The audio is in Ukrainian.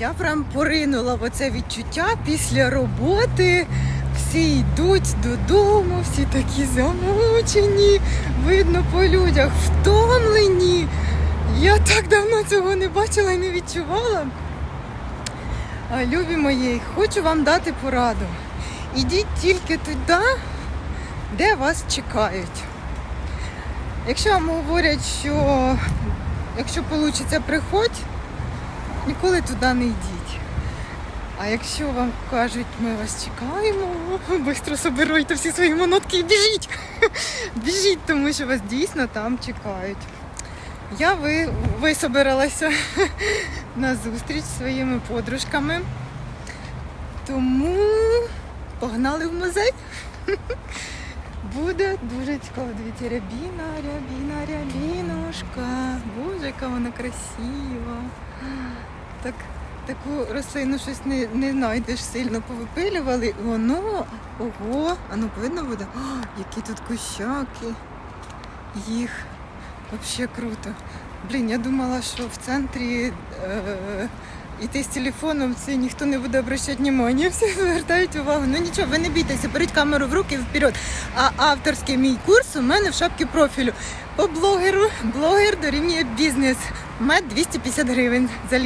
Я прям поринула в оце відчуття після роботи. Всі йдуть додому, всі такі замучені, видно по людях, втомлені. Я так давно цього не бачила і не відчувала. Любі мої, хочу вам дати пораду. Ідіть тільки туди, де вас чекають. Якщо вам говорять, що якщо вийде, приходь, ніколи туди не йдіть. А якщо вам кажуть, ми вас чекаємо, швидко собирайте всі свої монотки і біжіть. Біжіть, тому що вас дійсно там чекають. Я ви, висобиралася на зустріч зі своїми подружками. Тому погнали в музей. Буде дуже цікаво. Дивіться, рябіна, рябіна, рябінушка. Боже, яка вона красива. Так, таку рослину щось не, не знайдеш, сильно повипилювали. Воно, ого, а ну видно буде, О, які тут кущаки. Їх. Взагалі круто. Блін, я думала, що в центрі е, іти з телефоном це ніхто не буде обращати увагу. Всі звертають увагу. Ну нічого, ви не бійтеся, беріть камеру в руки вперед. А авторський мій курс у мене в шапці профілю. По блогеру блогер дорівнює бізнес. Мед 250 гривень.